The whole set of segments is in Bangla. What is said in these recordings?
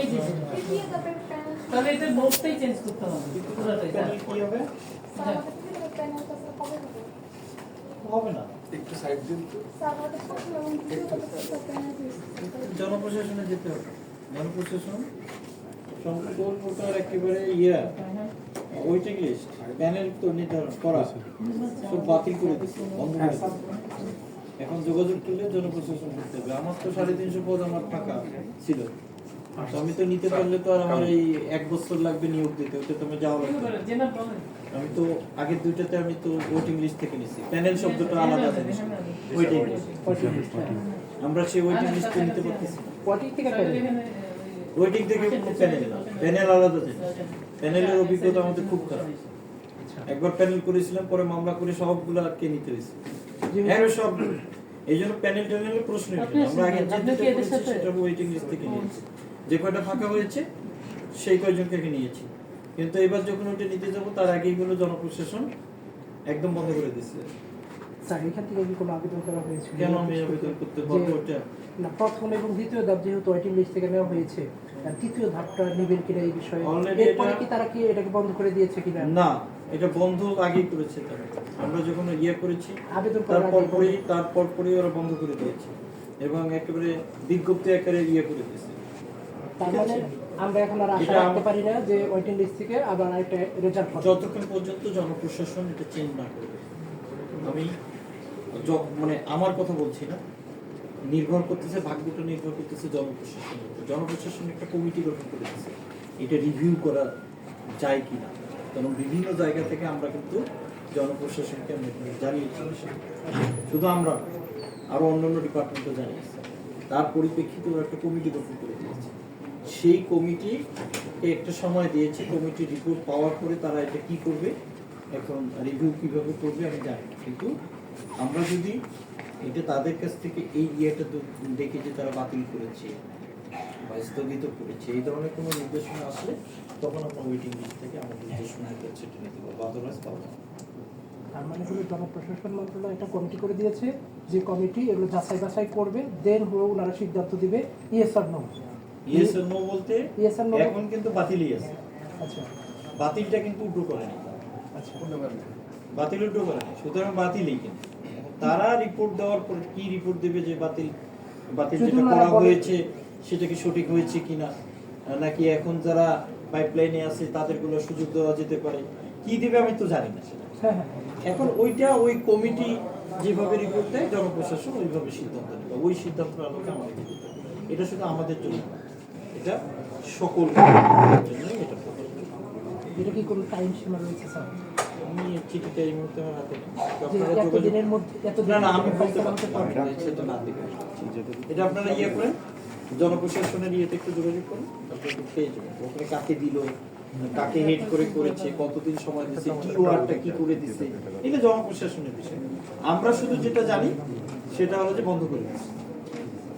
এই যে তাহলে এটা নোটটাই চেঞ্জ করতে হবে পুরোটাই কি হবে? হবে না। একটু সাইড দিন তো। জনপ্রশাসনে যেতে হবে। জনপ্রশাসন? সংকল্প প্রকার একেবারে ইয়া। ওয়েটিং লিস্ট প্যানেল তো নির্ধারণ করা। সব বাতিল করে দিচ্ছে বন্ধ করে এখন যোগাযোগ করলে জনপ্রশাসন করতে হবে। আমার তো সাড়ে তিনশো পদ আমার ফাঁকা ছিল। আমি তো নিতে পারলে তো আর আমার এই এক বছর লাগবে নিয়োগ দিতে ওটা তো আমি যাওয়া লাগবে আমি তো আগের দুইটাতে আমি তো ওয়েটিং লিস্ট থেকে নিছি। প্যানেল শব্দটা আলাদা জিনিস। ওয়েটিং লিস্ট আমরা সেই ওয়েটিং লিস্ট নিতে পারতেছি ওয়েটিং থেকে কোনো প্যানেল না প্যানেল আলাদা জিনিস। প্যানেলের অভিজ্ঞতা আমাদের খুব খারাপ। একবার প্যানেল করেছিলাম পরে মামলা করে সবগুলো আটকে নিতে হয়েছে। হ্যাঁ সব। এই জন্য প্যানেল ট্যানেলের প্রশ্ন আমরা আগে যে আপনি দুটো কি এদের করেছি সেটা ওয়েটিং লিস্ট থেকে নিয়েছি। যে কয়টা ফাঁকা হয়েছে সেই কয়জনকে নিয়েছি। কিন্তু এবার যখন ওটা নিতে যাব তার আগেই হলো জনপ্রশাসন একদম বন্ধ করে দিচ্ছে স্যার কি কোনো আবেদন করা হয়েছিল কেন আমি আবেদন করতে পারব ওটা? না প্রথম এবং দ্বিতীয় ধাপ যেহেতু ওয়েটিং লিস্ট থেকে নেওয়া হয়েছে তৃতীয় ধাপটা নেবেন কিনা এই বিষয়ে? এরপরে এটা- কি তারা কি এটাকে বন্ধ করে দিয়েছে কিনা? না এটা বন্ধ আগেই করেছে তারা। আমরা যখন ইয়ে করেছি আবেদন তারপর পরেই তারপর পরেই ওরা বন্ধ করে দিয়েছে। এবং একেবারে বিজ্ঞপ্তি আকারে ইয়ে করে দিয়েছে। তার মানে আমরা এখন আর আশা রাখতে পারি না যে ওয়েটিং লিস্ট থেকে আবার একটা রেজাল্ট যতক্ষণ পর্যন্ত জনপ্রশাসন এটা চেঞ্জ না করবে আমি মানে আমার কথা বলছি না নির্ভর করতেছে ভাগ্যটা নির্ভর করতেছে জনপ্রশাসনের উপর। জনপ্রশাসন একটা কমিটি গঠন করে দিচ্ছে এটা রিভিউ করা যায় কিনা? কারণ বিভিন্ন জায়গা থেকে আমরা কিন্তু জনপ্রশাসনকে আমরা জানিয়েছি। শুধু আমরা না, আরও অন্যান্য ডিপার্টমেন্টও জানিয়েছি। তার পরিপ্রেক্ষিতে একটা কমিটি গঠন করে সেই কমিটি একটা সময় দিয়েছে, কমিটি রিপোর্ট পাওয়ার পরে তারা এটা কি করবে, এখন রিভিউ কীভাবে করবে আমি জানি কিন্তু আমরা যদি এটা তাদের কাছ থেকে এই ইয়েটা দেখে যে তারা বাতিল করেছে বা স্থগিত করেছে, এই ধরনের কোনো নির্দেশনা আসলে তখন আমরা ওয়েটিং লিস্ট থেকে আমাদের নির্দেশনা সেটা নিতে পারব আদারওয়াইজ পাবো না। তার মানে হলো জনপ্রশাসন মন্ত্রণালয় একটা কমিটি করে দিয়েছে যে কমিটি এগুলো যাচাই বাছাই করবে দেন হলো ওনারা সিদ্ধান্ত দিবে ইয়েস আর নো ইয়েস আর নো বলতে or no? এখন কিন্তু বাতিলই আছে। আচ্ছা। বাতিলটা কিন্তু উল্টো করেনি আচ্ছা বাতিল উল্টো করেনি সুতরাং বাতিলই কিন্তু। তারা রিপোর্ট দেওয়ার পর কি রিপোর্ট দেবে যে বাতিল বাতিল যেটা করা হয়েছে সেটা কি সঠিক হয়েছে কিনা? নাকি এখন যারা পাইপলাইনে আছে তাদেরগুলো সুযোগ দেওয়া যেতে পারে? কি দিবে আমি তো জানি না হ্যাঁ হ্যাঁ। এখন ওইটা ওই কমিটি যেভাবে রিপোর্ট দেয় জনপ্রশাসন ওইভাবে সিদ্ধান্ত নেবে। ওই সিদ্ধান্তের আলোকে আমাদের এটা শুধু আমাদের জন্য না, এটা সকল এটা এটা কি কোনো টাইম সীমা রয়েছে স্যার আমি এই এই মুহূর্তে আমার হাতে নেই। যে আপনারা যোগাযোগ- এতদিনের মধ্যে এত না না আমি বলতে পারছি সেটা না। দিলে। এটা আপনারা ইয়ে করেন জনপ্রশাসনের ইয়েতে একটু যোগাযোগ করুন আপনারা পেয়ে যাবেন। ওখানে কাকে দিল কাকে হেড করে করেছে কতদিন সময় দিচ্ছে কি ওয়ার্ডটা কি করে দিচ্ছে এটা জনপ্রশাসনের বিষয়। আমরা শুধু যেটা জানি সেটা হলো যে বন্ধ করে দিচ্ছে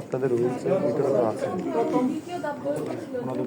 আপনাদের রুলস ভিতরে তো আছে। ওনাদের